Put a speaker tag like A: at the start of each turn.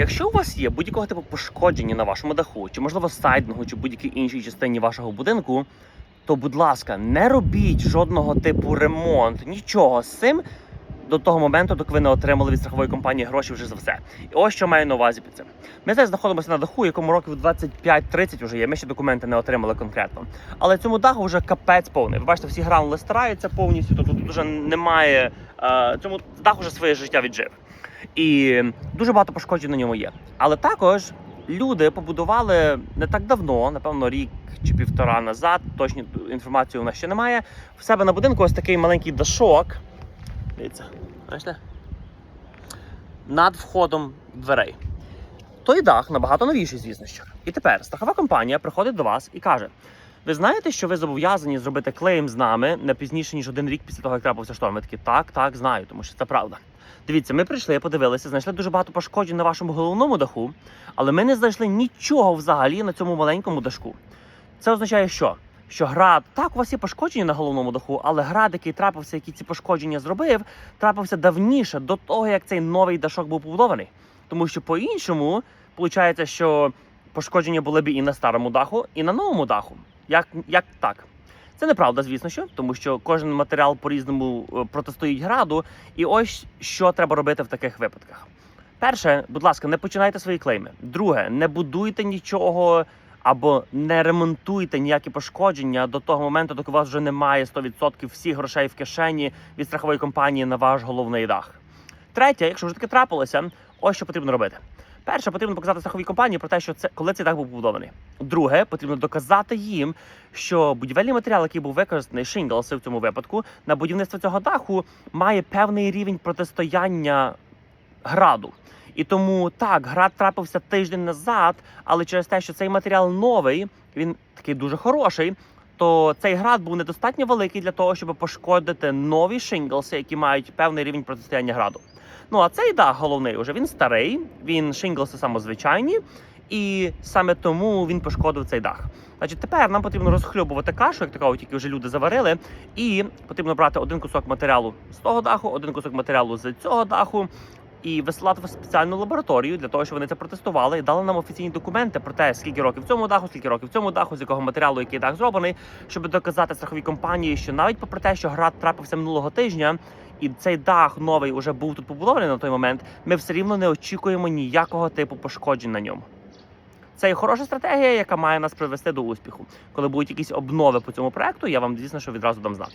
A: Якщо у вас є будь-якого типу пошкодження на вашому даху, чи можливо сайдингу, чи будь-якій іншій частині вашого будинку, то будь ласка, не робіть жодного типу ремонт, нічого з цим до того моменту, доки ви не отримали від страхової компанії гроші вже за все. І ось що маю на увазі під цим. Ми зараз знаходимося на даху, якому років 25-30 вже є. Ми ще документи не отримали конкретно. Але цьому даху вже капець повний. Ви бачите, всі гранули стараються повністю. Тут, тут вже немає. Е, цьому дах вже своє життя віджив. І дуже багато пошкоджень на ньому є. Але також люди побудували не так давно, напевно, рік чи півтора назад. Точні інформації у нас ще немає. В себе на будинку ось такий маленький дашок. Дивіться, бачите? Над входом дверей. Той дах набагато новіший, звісно що. І тепер страхова компанія приходить до вас і каже: ви знаєте, що ви зобов'язані зробити клейм з нами не пізніше, ніж один рік після того, як трапився шторм. Ви такі, так, так, знаю, тому що це правда. Дивіться, ми прийшли, подивилися, знайшли дуже багато пошкоджень на вашому головному даху, але ми не знайшли нічого взагалі на цьому маленькому дашку. Це означає, що? Що град, так, у вас є пошкодження на головному даху, але град, який трапився, який ці пошкодження зробив, трапився давніше до того, як цей новий дашок був побудований. Тому що по-іншому виходить, що пошкодження були б і на старому даху, і на новому даху. Як, як так? Це неправда, звісно, що тому що кожен матеріал по-різному е, протистоїть граду. І ось що треба робити в таких випадках. Перше, будь ласка, не починайте свої клейми. Друге, не будуйте нічого або не ремонтуйте ніякі пошкодження до того моменту, доки у вас вже немає 100% всіх грошей в кишені від страхової компанії на ваш головний дах. Третє, якщо вже таке трапилося, ось що потрібно робити. Перше, потрібно показати страховій компанії про те, що це коли цей дах був побудований. Друге, потрібно доказати їм, що будівельний матеріал, який був використаний шинглси в цьому випадку, на будівництво цього даху має певний рівень протистояння граду. І тому так, град трапився тиждень назад, але через те, що цей матеріал новий, він такий дуже хороший. То цей град був недостатньо великий для того, щоб пошкодити нові шинглси, які мають певний рівень протистояння граду. Ну а цей дах головний уже він старий, він шинглси самозвичайні, і саме тому він пошкодив цей дах. Значить, тепер нам потрібно розхльобувати кашу, як такого тільки вже люди заварили, і потрібно брати один кусок матеріалу з того даху, один кусок матеріалу з цього даху. І висилати в спеціальну лабораторію для того, щоб вони це протестували і дали нам офіційні документи про те, скільки років в цьому даху, скільки років в цьому даху, з якого матеріалу який дах зроблений, щоб доказати страховій компанії, що навіть попри те, що град трапився минулого тижня, і цей дах новий уже був тут побудований на той момент, ми все рівно не очікуємо ніякого типу пошкоджень на ньому. Це є хороша стратегія, яка має нас привести до успіху. Коли будуть якісь обнови по цьому проекту, я вам звісно, що відразу дам знати.